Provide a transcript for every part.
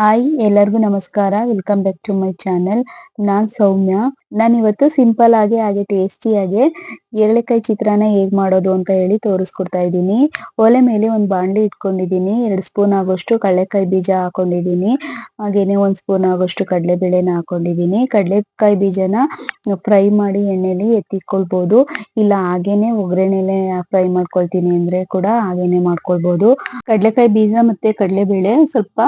Hi ಎಲ್ಲರಿಗೂ ನಮಸ್ಕಾರ. Welcome back to my channel ನಾನ್ ಸೌಮ್ಯ. ನಾನು ಇವತ್ತು ಸಿಂಪಲ್ ಆಗಿ, ಹಾಗೆ ಆಗಿ ಎರಳೆಕಾಯಿ ಚಿತ್ರಾನ್ನ ಹೇಗ್ ಮಾಡೋದು ಅಂತ ಹೇಳಿ ತೋರಿಸ್ಕೊಡ್ತಾ ಇದ್ದೀನಿ. ಒಲೆ ಮೇಲೆ ಒಂದು ಬಾಂಡ್ಲಿ ಇಟ್ಕೊಂಡಿದ್ದೀನಿ. ಎರಡು ಸ್ಪೂನ್ ಆಗೋಷ್ಟು ಕಡಲೆಕಾಯಿ ಬೀಜ ಹಾಕೊಂಡಿದ್ದೀನಿ. ಹಾಗೇನೆ ಒಂದ್ ಸ್ಪೂನ್ ಆಗೋಷ್ಟು ಕಡಲೆಬೇಳೆನ ಹಾಕೊಂಡಿದ್ದೀನಿ. ಕಡಲೆಕಾಯಿ ಬೀಜನ ಫ್ರೈ ಮಾಡಿ ಎಣ್ಣೆಲಿ ಎತ್ತಿಕೊಳ್ಬಹುದು ಇಲ್ಲ ಹಾಗೇನೆ ಒಗ್ಗರಣೆಲೆ ಫ್ರೈ ಮಾಡ್ಕೊಳ್ತೀನಿ ಅಂದ್ರೆ ಕೂಡ ಹಾಗೇನೆ ಮಾಡ್ಕೊಳ್ಬಹುದು ಕಡಲೆಕಾಯಿ ಬೀಜ ಮತ್ತೆ ಕಡಲೆಬೇಳೆ ಸ್ವಲ್ಪ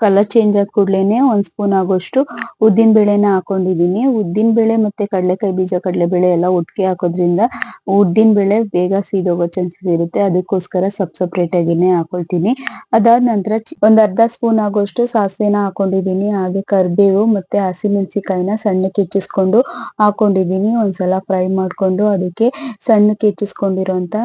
ಕಲರ್ ಚೇಂಜ್ ಆದ ಕೂಡ್ಲೇನೆ ಒಂದ್ ಸ್ಪೂನ್ ಆಗೋಷ್ಟು ಉದ್ದಿನ ಬೇಳೆನ ಹಾಕೊಂಡಿದೀನಿ. ಉದ್ದಿನ ಬೇಳೆ ಮತ್ತೆ ಕಡಲೆಕಾಯಿ ಬೀಜ, ಕಡಲೆಬೇಳೆ ಎಲ್ಲ ಒಟ್ಟಿಗೆ ಹಾಕೋದ್ರಿಂದ ಉದ್ದಿನ ಬೇಳೆ ಬೇಗ ಸೀದೋಗೋ ಚಾನ್ಸಸ್ ಇರುತ್ತೆ. ಅದಕ್ಕೋಸ್ಕರ ಸಪ್ ಸಪ್ರೇಟ್ ಆಗಿನೇ ಹಾಕೊಳ್ತೀನಿ. ಅದಾದ ನಂತರ ಒಂದ್ ಅರ್ಧ ಸ್ಪೂನ್ ಆಗೋಷ್ಟು ಸಾಸಿವೆನ ಹಾಕೊಂಡಿದೀನಿ. ಹಾಗೆ ಕರಿಬೇವು ಮತ್ತೆ ಹಸಿಮೆಣಸಿಕಾಯಿನ ಸಣ್ಣಕ್ಕೆ ಹೆಚ್ಚಿಸ್ಕೊಂಡು ಹಾಕೊಂಡಿದೀನಿ. ಒಂದ್ಸಲ ಫ್ರೈ ಮಾಡ್ಕೊಂಡು ಅದಕ್ಕೆ ಸಣ್ಣಕ್ಕೆ ಹೆಚ್ಚಿಸ್ಕೊಂಡಿರೋಂತ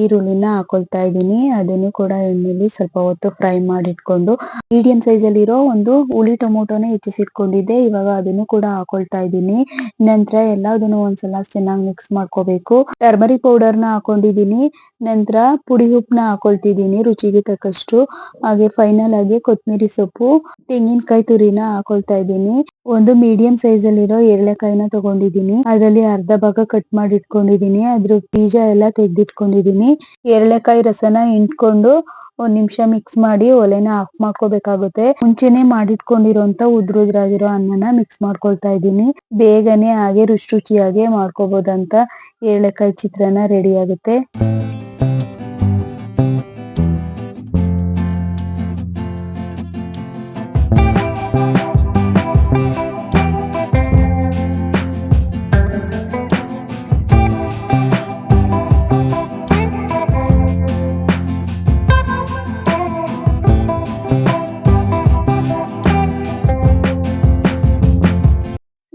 ಈರುಳ್ಳಿನ ಹಾಕೊಳ್ತಾ ಇದ್ದೀನಿ ಅದನ್ನು ಕೂಡ ಎಣ್ಣೆಲಿ ಸ್ವಲ್ಪ ಹೊತ್ತು ಫ್ರೈ ಮಾಡಿಟ್ಕೊಂಡು ಮೀಡಿಯಂ ಸೈಜ್ ಅಲ್ಲಿ ಇರೋ ಒಂದು ಹುಳಿ ಟೊಮೊಟೊನ ಹೆಚ್ಚಿಸಿಟ್ಕೊಂಡಿದ್ದೆ ಇವಾಗ ಅದನ್ನು ಕೂಡ ಹಾಕೊಳ್ತಾ ಇದ್ದೀನಿ. ನಂತರ ಎಲ್ಲದನ್ನು ಒಂದ್ಸಲ ಚೆನ್ನಾಗಿ ಮಿಕ್ಸ್ ಮಾಡ್ಕೋಬೇಕು. ಟರ್ಮರಿಕ್ ಪೌಡರ್ನ ಹಾಕೊಂಡಿದೀನಿ ನಂತರ ಪುಡಿ ಉಪ್ಪನ್ನ ಹಾಕೊಳ್ತಿದ್ದೀನಿ ರುಚಿಗೆ ತಕ್ಕಷ್ಟು. ಹಾಗೆ ಫೈನಲ್ ಆಗಿ ಕೊತ್ತಂಬರಿ ಸೊಪ್ಪು, ತೆಂಗಿನಕಾಯಿ ತುರಿನ ಹಾಕೊಳ್ತಾ ಇದ್ದೀನಿ. ಒಂದು ಮೀಡಿಯಂ ಸೈಜ್ ಅಲ್ಲಿರೋ ಎರಳೆಕಾಯಿನ ತಗೊಂಡಿದ್ದೀನಿ. ಅದರಲ್ಲಿ ಅರ್ಧ ಭಾಗ ಕಟ್ ಮಾಡಿ ಇಟ್ಕೊಂಡಿದ್ದೀನಿ ಅದ್ರ ಬೀಜ ಎಲ್ಲ ತೆಗ್ದಿಟ್ಕೊಂಡಿದ್ದೀನಿ. ಎರಳೆಕಾಯಿ ರಸನ ಹಿಂಡ್ಕೊಂಡು ಒಂದ್ ನಿಮಿಷ ಮಿಕ್ಸ್ ಮಾಡಿ ಒಲೆನ ಆಫ್ ಮಾಡ್ಕೋಬೇಕಾಗುತ್ತೆ. ಮುಂಚೆನೆ ಮಾಡಿಟ್ಕೊಂಡಿರೋಂತ ಉದ್ರುದ್ರಾಗಿರೋ ಅನ್ನನ ಮಿಕ್ಸ್ ಮಾಡ್ಕೊಳ್ತಾ ಇದ್ದೀನಿ. ಬೇಗನೆ ಹಾಗೆ ರುಚಿ ರುಚಿಯಾಗಿ ಮಾಡ್ಕೋಬಹುದಂತ ಏಳೆಕಾಯಿ ಚಿತ್ರಾನ್ನ ರೆಡಿ ಆಗುತ್ತೆ.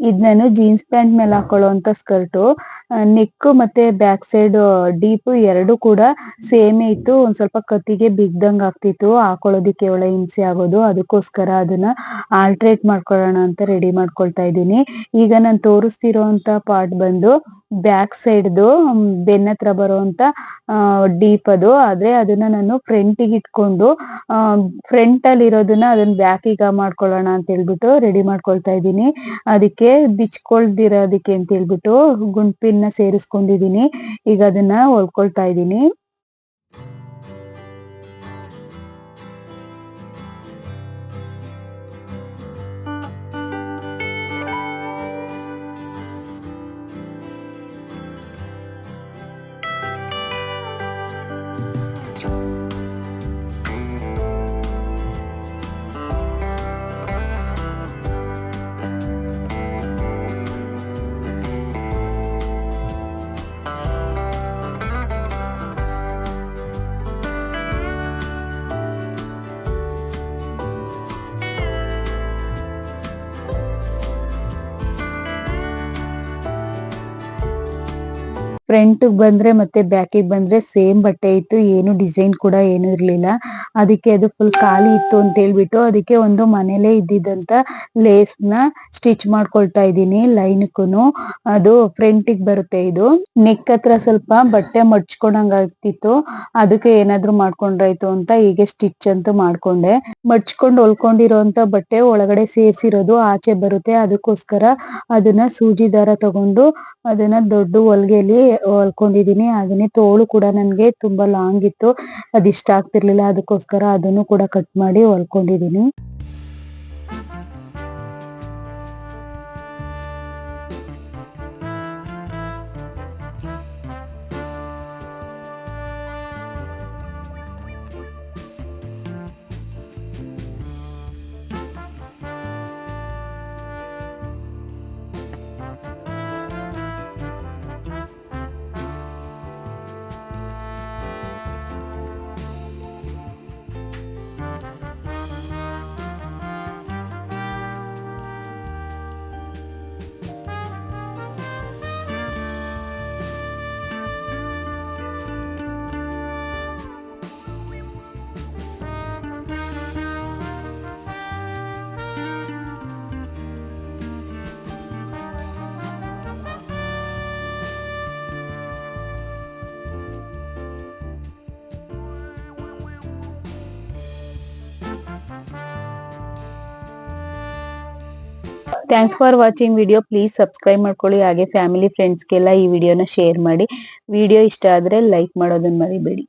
ಇದ್ ನಾನು ಜೀನ್ಸ್ ಪ್ಯಾಂಟ್ ಮೇಲೆ ಹಾಕೊಳ್ಳುವಂತ ಸ್ಕರ್ಟ್ ನೆಕ್ ಮತ್ತೆ ಬ್ಯಾಕ್ ಸೈಡ್ ಡೀಪ್ ಎರಡು ಕೂಡ ಸೇಮ್ ಇತ್ತು. ಒಂದ್ ಸ್ವಲ್ಪ ಕತ್ತಿಗೆ ಬಿಗ್ದಂಗ್ ಆಗ್ತಿತ್ತು. ಹಾಕೊಳ್ಳೋದಿಕ್ಕೆ ಒಳ್ಳೆ ಹಿಂಸೆ ಆಗೋದು. ಅದಕ್ಕೋಸ್ಕರ ಅದನ್ನ ಆಲ್ಟ್ರೇಟ್ ಮಾಡ್ಕೊಳ್ಳೋಣ ಅಂತ ರೆಡಿ ಮಾಡ್ಕೊಳ್ತಾ ಇದ್ದೀನಿ. ಈಗ ನಾನು ತೋರಿಸ್ತಿರೋಂತ ಪಾರ್ಟ್ ಬಂದು ಬ್ಯಾಕ್ ಸೈಡ್ದು ಬೆನ್ನ ಹತ್ರ ಬರುವಂತ ಡೀಪ್ ಅದು. ಆದ್ರೆ ಅದನ್ನ ನಾನು ಫ್ರಂಟಿಗೆ ಇಟ್ಕೊಂಡು ಫ್ರಂಟ್ ಅಲ್ಲಿ ಇರೋದನ್ನ ಅದನ್ನ ಬ್ಯಾಕ್ ಈಗ ಮಾಡ್ಕೊಳ್ಳೋಣ ಅಂತ ಹೇಳ್ಬಿಟ್ಟು ರೆಡಿ ಮಾಡ್ಕೊಳ್ತಾ ಇದ್ದೀನಿ. ಅದಕ್ಕೆ ಬಿಚ್ಕೊಳ್ದಿರೋದಕ್ಕೆ ಅಂತ ಹೇಳ್ಬಿಟ್ಟು ಗುಂಪಿನ ಸೇರಿಸ್ಕೊಂಡಿದೀನಿ. ಈಗ ಅದನ್ನ ಹೊಲ್ಕೊಳ್ತಾ ಇದ್ದೀನಿ ಫ್ರಂಟ್ ಬಂದ್ರೆ ಮತ್ತೆ ಬ್ಯಾಕ್ಗೆ ಬಂದ್ರೆ ಸೇಮ್ ಬಟ್ಟೆ ಇತ್ತು, ಏನು ಡಿಸೈನ್ ಕೂಡ ಏನು ಇರ್ಲಿಲ್ಲ. ಅದಕ್ಕೆ ಅದು ಫುಲ್ ಖಾಲಿ ಇತ್ತು ಅಂತ ಹೇಳ್ಬಿಟ್ಟು ಅದಕ್ಕೆ ಒಂದು ಮನೇಲೆ ಇದ್ದಿದಂತ ಲೇಸ್ನ ಸ್ಟಿಚ್ ಮಾಡ್ಕೊಳ್ತಾ ಇದ್ದೀನಿ ಲೈನ್ಕುನು ಅದು ಫ್ರಂಟ್ ಬರುತ್ತೆ ಇದು. ನೆಕ್ ಹತ್ರ ಸ್ವಲ್ಪ ಬಟ್ಟೆ ಮಡ್ಚ್ಕೊಂಡಂಗ್ ಅದಕ್ಕೆ ಏನಾದ್ರು ಮಾಡ್ಕೊಂಡ್ರಾಯ್ತು ಅಂತ ಹೀಗೆ ಸ್ಟಿಚ್ ಅಂತ ಮಾಡ್ಕೊಂಡೆ. ಮಡ್ಚ್ಕೊಂಡ್ ಹೊಲ್ಕೊಂಡಿರೋಂತ ಬಟ್ಟೆ ಒಳಗಡೆ ಸೇರ್ಸಿರೋದು ಆಚೆ ಬರುತ್ತೆ. ಅದಕ್ಕೋಸ್ಕರ ಅದನ್ನ ಸೂಜಿ ದಾರ ತಗೊಂಡು ಅದನ್ನ ದೊಡ್ಡ ಹೊಲ್ಗೆಲಿ ಹೊಲ್ಕೊಂಡಿದೀನಿ ಹಾಗೇನೆ ತೋಳು ಕೂಡ ನನ್ಗೆ ತುಂಬಾ ಲಾಂಗ್ ಇತ್ತು. ಅದ್ ಇಷ್ಟ ಆಗ್ತಿರ್ಲಿಲ್ಲ, ಅದಕ್ಕೋಸ್ಕರ ಅದನ್ನು ಕೂಡ ಕಟ್ ಮಾಡಿ ಹೊಲ್ಕೊಂಡಿದೀನಿ. Thanks for watching video please subscribe ಮಾಡ್ಕೊಳ್ಳಿ. ಹಾಗೆ ಫ್ಯಾಮಿಲಿ ಫ್ರೆಂಡ್ಸ್ಗೆಲ್ಲ ಈ ವಿಡಿಯೋನ ಶೇರ್ ಮಾಡಿ. ವಿಡಿಯೋ ಇಷ್ಟ ಆದ್ರೆ ಲೈಕ್ ಮಾಡೋದನ್ನ ಮರಿಬೇಡಿ.